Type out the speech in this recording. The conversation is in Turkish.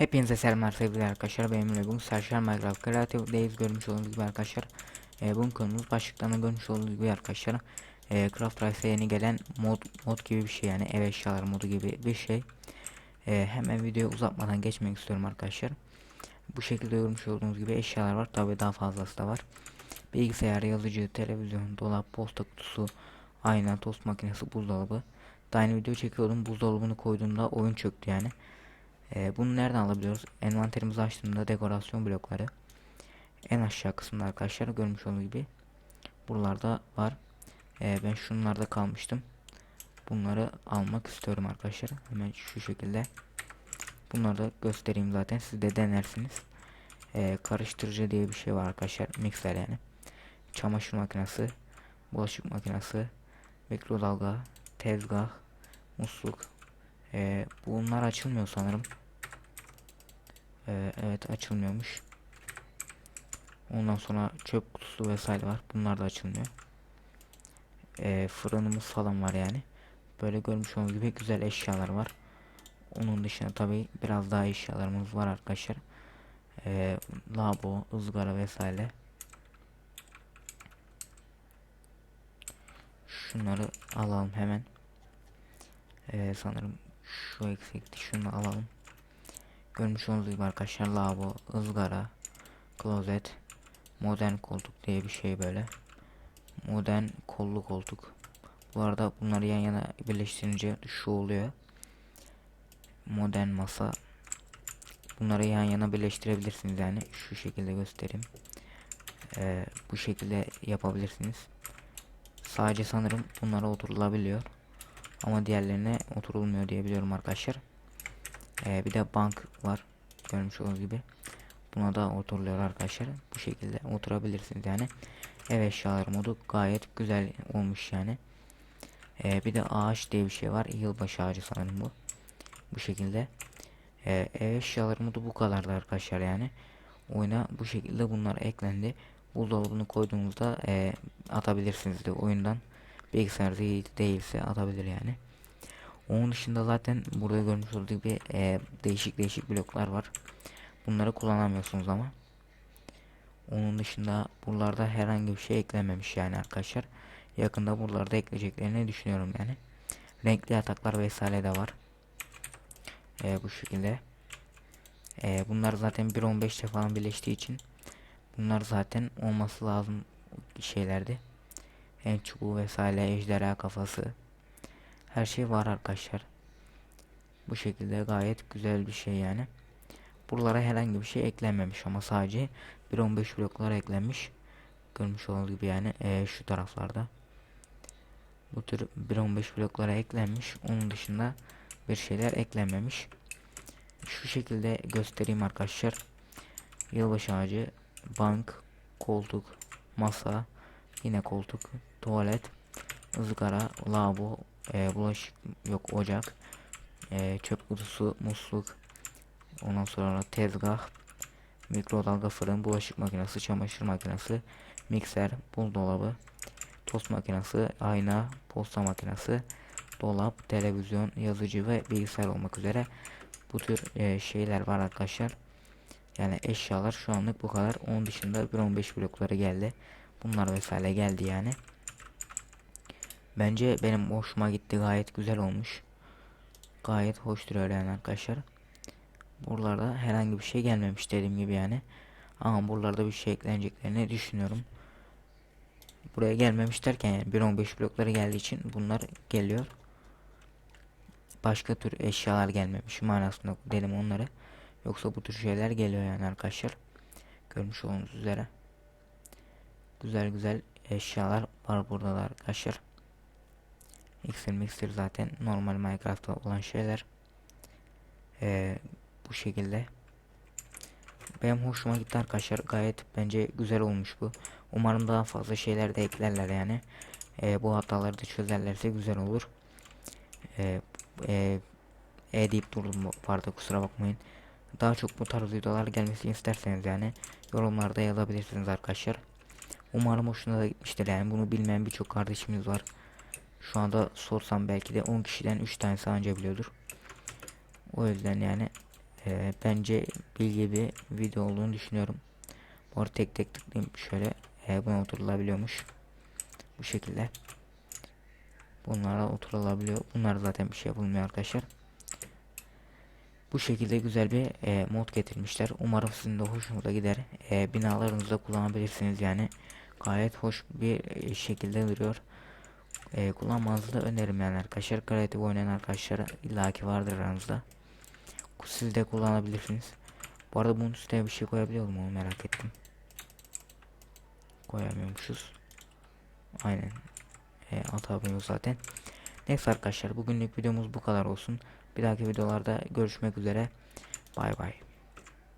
Hepinize selamlar sevgili arkadaşlar. Benimle bugün Serşar Minecraft Creative'deyiz. Görmüş olduğunuz gibi arkadaşlar. E, bugün konumuz başlıktan da görmüş olduğunuz gibi arkadaşlar. E, Craft Rice'e yeni gelen mod mod gibi bir şey yani ev eşyaları modu gibi bir şey. E, hemen videoyu uzatmadan geçmek istiyorum arkadaşlar. Bu şekilde görmüş olduğunuz gibi eşyalar var. Tabi daha fazlası da var. Bilgisayar, yazıcı, televizyon, dolap, posta kutusu, ayna, tost makinesi, buzdolabı. Daha yeni video çekiyordum. Buzdolabını koyduğumda oyun çöktü yani. Ee, bunu nereden alabiliyoruz? Envanterimizi açtığımda dekorasyon blokları. En aşağı kısımda arkadaşlar görmüş olduğunuz gibi. Buralarda var. Ee, ben şunlarda kalmıştım. Bunları almak istiyorum arkadaşlar. Hemen şu şekilde. Bunları da göstereyim zaten. Siz de denersiniz. Ee, karıştırıcı diye bir şey var arkadaşlar. Mikser yani. Çamaşır makinesi. Bulaşık makinesi. Mikrodalga. Tezgah. Musluk. Ee, bunlar açılmıyor sanırım. Ee, evet açılmıyormuş. Ondan sonra çöp kutusu vesaire var. Bunlar da açılmıyor. Ee, fırınımız falan var yani. Böyle görmüş olduğunuz gibi güzel eşyalar var. Onun dışında tabi biraz daha eşyalarımız var arkadaşlar. Ee, labo, ızgara vesaire. Şunları alalım hemen. Ee, sanırım şu eksikti. Şunu alalım. Görmüş olduğunuz gibi arkadaşlar lavabo, ızgara, klozet, modern koltuk diye bir şey böyle. Modern kollu koltuk. Bu arada bunları yan yana birleştirince şu oluyor. Modern masa. Bunları yan yana birleştirebilirsiniz yani. Şu şekilde göstereyim. Ee, bu şekilde yapabilirsiniz. Sadece sanırım bunlara oturulabiliyor. Ama diğerlerine oturulmuyor diye biliyorum arkadaşlar. Ee, bir de bank var. Görmüş olduğunuz gibi. Buna da oturuluyor arkadaşlar. Bu şekilde oturabilirsiniz yani. Ev eşyaları modu gayet güzel olmuş yani. Ee, bir de ağaç diye bir şey var. Yılbaşı ağacı sanırım bu. Bu şekilde. Ee, ev eşyaları modu bu kadardı arkadaşlar yani. Oyuna bu şekilde bunlar eklendi. Buzdolabını koyduğunuzda e, atabilirsiniz de oyundan. Bilgisayar değil, değilse atabilir yani. Onun dışında zaten burada görmüş olduğu gibi e, değişik değişik bloklar var. Bunları kullanamıyorsunuz ama. Onun dışında buralarda herhangi bir şey eklememiş yani arkadaşlar. Yakında buralarda ekleyeceklerini düşünüyorum yani. Renkli yataklar vesaire de var. E, bu şekilde. E, bunlar zaten 1.15'te falan birleştiği için bunlar zaten olması lazım şeylerdi. En çubuğu vesaire ejderha kafası her şey var arkadaşlar. Bu şekilde gayet güzel bir şey yani. Buralara herhangi bir şey eklenmemiş ama sadece 1.15 bloklar eklenmiş. Görmüş olduğunuz gibi yani ee, şu taraflarda. Bu tür 1.15 bloklara eklenmiş. Onun dışında bir şeyler eklenmemiş. Şu şekilde göstereyim arkadaşlar. Yılbaşı ağacı, bank, koltuk, masa, yine koltuk, tuvalet, ızgara, lavabo, e, bulaşık yok ocak, e, çöp kutusu, musluk, ondan sonra tezgah, mikrodalga fırın, bulaşık makinesi, çamaşır makinesi, mikser, buzdolabı, tost makinesi, ayna, posta makinesi, dolap, televizyon, yazıcı ve bilgisayar olmak üzere bu tür e, şeyler var arkadaşlar. Yani eşyalar şu anlık bu kadar. Onun dışında 1.15 blokları geldi. Bunlar vesaire geldi yani. Bence benim hoşuma gitti. Gayet güzel olmuş. Gayet hoş duruyor yani arkadaşlar. Buralarda herhangi bir şey gelmemiş dediğim gibi yani. Ama buralarda bir şey ekleneceklerini düşünüyorum. Buraya gelmemiş derken yani 1.15 blokları geldiği için bunlar geliyor. Başka tür eşyalar gelmemiş manasında dedim onları. Yoksa bu tür şeyler geliyor yani arkadaşlar. Görmüş olduğunuz üzere. Güzel güzel eşyalar var burada da arkadaşlar. X'in Mixer zaten normal Minecraft'ta olan şeyler. Ee, bu şekilde. Benim hoşuma gitti arkadaşlar. Gayet bence güzel olmuş bu. Umarım daha fazla şeyler de eklerler yani. Ee, bu hataları da çözerlerse güzel olur. Ee, e, e deyip durdum vardı kusura bakmayın. Daha çok bu tarz videolar gelmesini isterseniz yani yorumlarda yazabilirsiniz arkadaşlar. Umarım hoşuna da gitmiştir yani bunu bilmeyen birçok kardeşimiz var. Şu anda sorsam belki de 10 kişiden 3 tanesi anca biliyordur. O yüzden yani Ee, bence bilgi bir video olduğunu düşünüyorum. Bu arada tek tek tıklayayım şöyle e, buna oturulabiliyormuş. Bu şekilde. Bunlara oturulabiliyor. Bunlar zaten bir şey yapılmıyor arkadaşlar. Bu şekilde güzel bir e, mod getirmişler. Umarım sizin de hoşunuza gider. E, binalarınızda kullanabilirsiniz yani. Gayet hoş bir e, şekilde duruyor. E, kullanmanızı da öneririm yani arkadaşlar. Kreatif oynayan arkadaşlar illaki vardır aranızda. Siz de kullanabilirsiniz. Bu arada bunun üstüne bir şey koyabiliyor mu merak ettim. Koyamıyormuşuz. Aynen. E, atamıyoruz zaten. Neyse arkadaşlar bugünlük videomuz bu kadar olsun. Bir dahaki videolarda görüşmek üzere. Bay bay.